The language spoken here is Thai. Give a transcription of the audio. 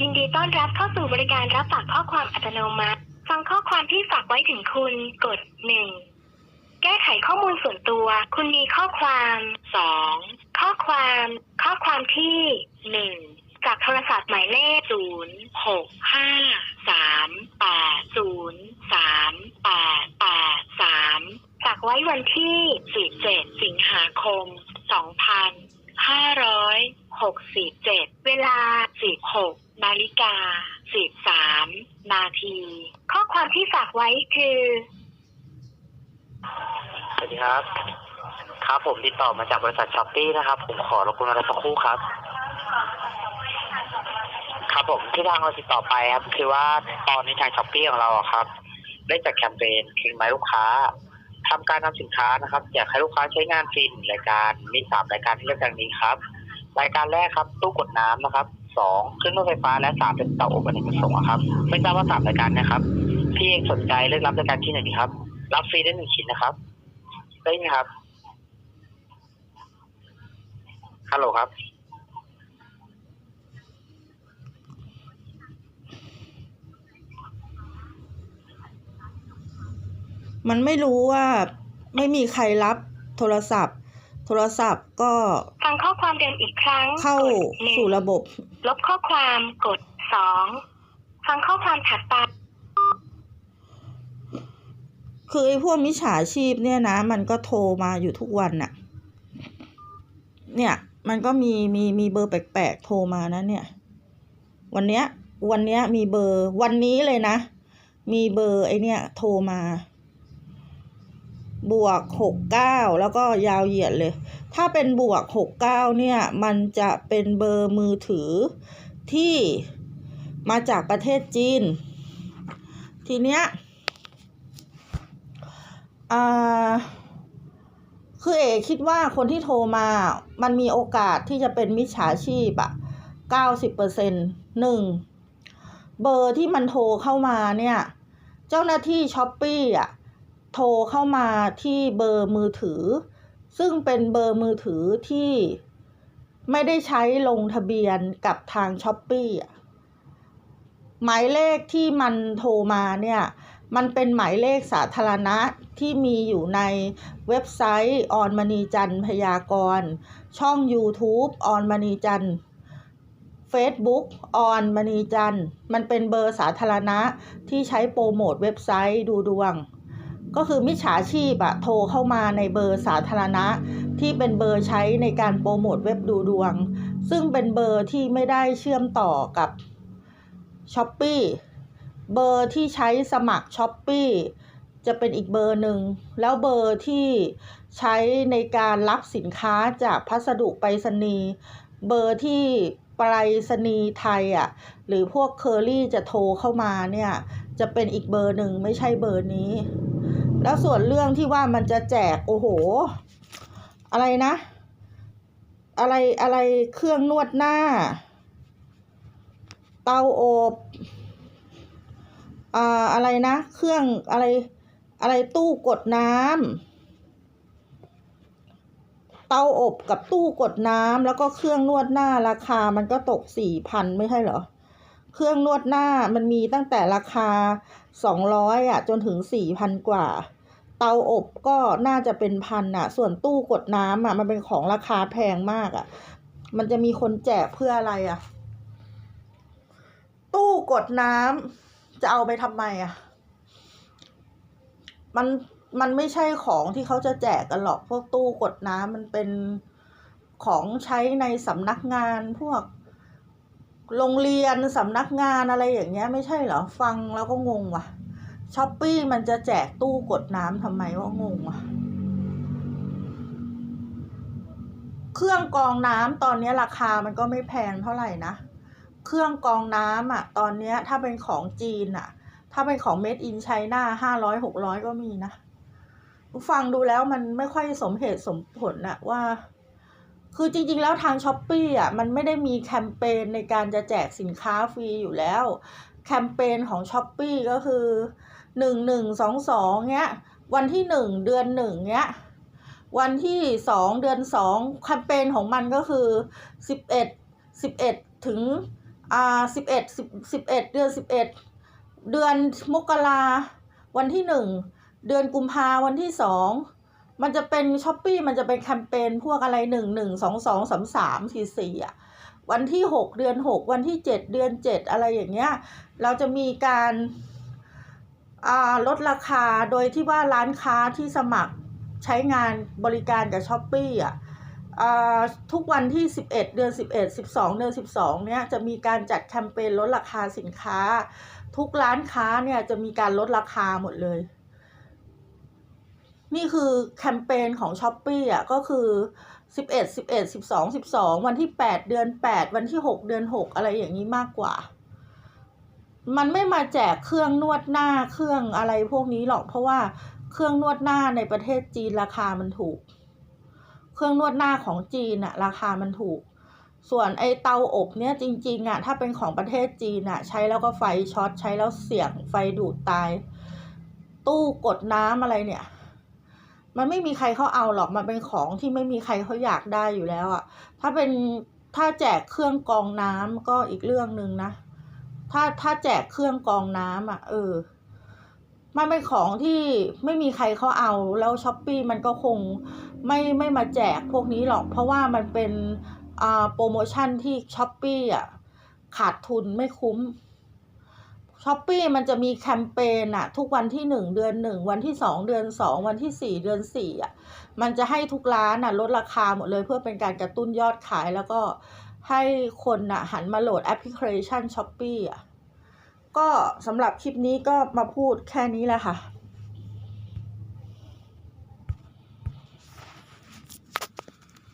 ยินดีต้อนรับเข้าสู่บริการรับฝากข้อความอัตโนมัติ ฟังข้อความที่ฝากไว้ถึงคุณ กด 1. แก้ไขข้อมูลส่วนตัว คุณมีข้อความ 2. ข้อความ ข้อความที่ 1 จากโทรศัพท์หมายเลข 0 6 5 3 8 0 3 8 8 3ฝากไว้วันที่ 17 สิงหาคม 2567 เวลา 16 นาฬิกา13นาที ข้อความที่ฝากไว้คือ สวัสดีครับ ครับผมติดต่อมาจากบริษัทช้อปปี้นะครับ ผมขอรบกวนอะไรสักครู่ครับ ครับผมที่ทางเราติดต่อไปครับ คือว่าตอนนี้ทางช้อปปี้ของเราอะครับ ได้จัดแคมเปญคิงไม้ลูกค้าทำการนำสินค้านะครับ อยากให้ลูกค้าใช้งานฟรีหนึ่งรายการมีสามรายการที่เลือกดังนี้ครับ รายการแรกครับ ตู้กดน้ำนะครับ สองเครื่องนวดไฟฟ้าและสามเป็นเตาอบอเนกประสงค์อะครับ ไม่ทราบว่าสามรายการนะครับ พี่เองสนใจเลือกรับรายการที่ไหนดีครับ รับฟรีได้หนึ่งชิ้นนะครับ ได้ไหมครับฮัลโหลครับ มันไม่รู้ว่าไม่มีใครรับโทรศัพท์ โทรศัพท์ก็ฟังข้อความเดิมอีกครั้งเข้ากดหนึ่งสู่ระบบ ลบข้อความกด2ฟังข้อความถัดไปคือไอ้พวกมิจฉาชีพเนี่ยนะ มันก็โทรมาอยู่ทุกวันน่ะ เนี่ย มันก็มีมีมีเบอร์แปลกๆโทรมานะเนี่ย วันเนี้ย วันเนี้ยมีเบอร์วันนี้เลยนะ มีเบอร์ไอเนี่ย โทรมา บวกหกเก้าแล้วก็ยาวเหยียดเลย ถ้าเป็นบวกหกเก้าเนี่ย มันจะเป็นเบอร์มือถือที่มาจากประเทศจีน ทีเนี้ยอ่าคือเอคิดว่าคนที่โทรมา มันมีโอกาสที่จะเป็นมิจฉาชีพอะเก้าสิบเปอร์เซ็นหนึ่งเบอร์ที่มันโทรเข้ามาเนี่ย เจ้าหน้าที่ช้อปปี้อะ โทรเข้ามาที่เบอร์มือถือ ซึ่งเป็นเบอร์มือถือที่ไม่ได้ใช้ลงทะเบียนกับทางช้อปปี้อะหมายเลขที่มันโทรมาเนี่ยมันเป็นหมายเลขสาธารณะที่มีอยู่ในเว็บไซต์ออนมณีจันทร์พยากรณ์ช่อง YouTube ออนมณีจันทร์ Facebook ออนมณีจันทร์มันเป็นเบอร์สาธารณะที่ใช้โปรโมทเว็บไซต์ดูดวง ก็คือมิจฉาชีพอะโทรเข้ามาในเบอร์สาธารณะ ที่เป็นเบอร์ใช้ในการโปรโมทเว็บดูดวง ซึ่งเป็นเบอร์ที่ไม่ได้เชื่อมต่อกับ s h อ p e e เบอร์ที่ใช้สมัคร s h อ p e e จะเป็นอีกเบอร์หนึ่ง แล้วเบอร์ที่ใช้ในการรับสินค้าจากพัสดุไปรษณีย์เบอร์ที่ไปรษณีย์ไทยอะหรือพวกเคอรี่จะโทรเข้ามาเนี่ย จะเป็นอีกเบอร์หนึ่งไม่ใช่เบอร์นี้ แล้วส่วนเรื่องที่ว่ามันจะแจกโอ้โห อะไรนะ อะไรอะไรเครื่องนวดหน้า เตาอบอ่าอะไรนะ เครื่องอะไรอะไรตู้กดน้ำเตาอบกับตู้กดน้ำแล้วก็เครื่องนวดหน้าราคามันก็ตกสี่พันไม่ใช่เหรอ เครื่องนวดหน้ามันมีตั้งแต่ราคาสองร้อยอะจนถึงสี่พันกว่า เตาอบก็น่าจะเป็นพันอะ ส่วนตู้กดน้ำอะ มันเป็นของราคาแพงมากอะ มันจะมีคนแจกเพื่ออะไรอะ ตู้กดน้ำจะเอาไปทำไมอะ มันมันไม่ใช่ของที่เขาจะแจกกันหรอก พวกตู้กดน้ำมันเป็นของใช้ในสำนักงานพวก โรงเรียนสำนักงานอะไรอย่างเงี้ยไม่ใช่เหรอ ฟังแล้วก็งงว่ะช้อปปี้มันจะแจกตู้กดน้ำทำไมว่างงว่ะ เครื่องกองน้ำตอนนี้ราคามันก็ไม่แพงเท่าไหร่นะ เครื่องกองน้ำอะ ตอนนี้ถ้าเป็นของจีนอะ ถ้าเป็นของเมดอินไชน่าห้าร้อยหกร้อยก็มีนะ ฟังดูแล้วมันไม่ค่อยสมเหตุสมผลอะว่า คือจริงๆ แล้วทางช้อปปี้อะมันไม่ได้มีแคมเปญในการจะแจกสินค้าฟรีอยู่แล้ว แคมเปญของช้อปปี้ก็คือหนึ่งหนึ่งสองสองเงี้ย วันที่หนึ่งเดือนหนึ่งเงี้ย วันที่สองเดือนสองแคมเปญของมันก็คือสิบเอ็ดสิบเอ็ดถึงอ่าสิบเอ็ดสิบสิบเอ็ดเดือนสิบเอ็ดเดือนมกราวันที่หนึ่งเดือนกุมภาวันที่สอง มันจะเป็นช้อปปี้มันจะเป็นแคมเปญพวกอะไรหนึ่งหนึ่งสองสองสามสามสี่สี่อะวันที่หกเดือนหกวันที่เจ็ดเดือนเจ็ดอะไรอย่างเงี้ย เราจะมีการอ่าลดราคาโดยที่ว่าร้านค้าที่สมัครใช้งานบริการกับช้อปปี้อะอ่าทุกวันที่ 11 เดือน 11 12 เดือน 12 เนี่ยจะมีการจัดแคมเปญลดราคาสินค้า ทุกร้านค้าเนี่ยจะมีการลดราคาหมดเลย นี่คือแคมเปญของ s h อ p e e อะก็คือ 11 11 12 12 วันที่ 8 เดือน 8 วันที่ 6 เดือน 6 อะไรอย่างนี้มากกว่า มันไม่มาแจกเครื่องนวดหน้าเครื่องอะไรพวกนี้หรอก เพราะว่าเครื่องนวดหน้าในประเทศจีนราคามันถูก เครื่องนวดหน้าของจีนอะราคามันถูก ส่วนไอเตาอบเนี่ยจริงๆอะถ้าเป็นของประเทศจีนอะใช้แล้วก็ไฟช็อตใช้แล้วเสี่ยงไฟดูดตาย ตู้กดน้ำอะไรเนี่ย มันไม่มีใครเขาเอาหรอกมันเป็นของที่ไม่มีใครเขาอยากได้อยู่แล้วอะถ้าเป็นถ้าแจกเครื่องกองน้ำก็อีกเรื่องหนึ่งนะ ถ้าถ้าแจกเครื่องกองน้ำอะ เออ มันเป็นของที่ไม่มีใครเขาเอาแล้วช้อปปี้มันก็คงไม่ไม่มาแจกพวกนี้หรอก เพราะว่ามันเป็นอ่าโปรโมชั่นที่ช้อปปี้อะขาดทุนไม่คุ้ม ช้อปปี้มันจะมีแคมเปญอะทุกวันที่หนึ่งเดือนหนึ่งวันที่สองเดือนสองวันที่สี่เดือนสี่อะมันจะให้ทุกร้านอะลดราคาหมดเลยเพื่อเป็นการกระตุ้นยอดขายแล้วก็ให้คนอะหันมาโหลดแอปพลิเคชันช้อปปี้อะก็สำหรับคลิปนี้ก็มาพูดแค่นี้แหละค่ะ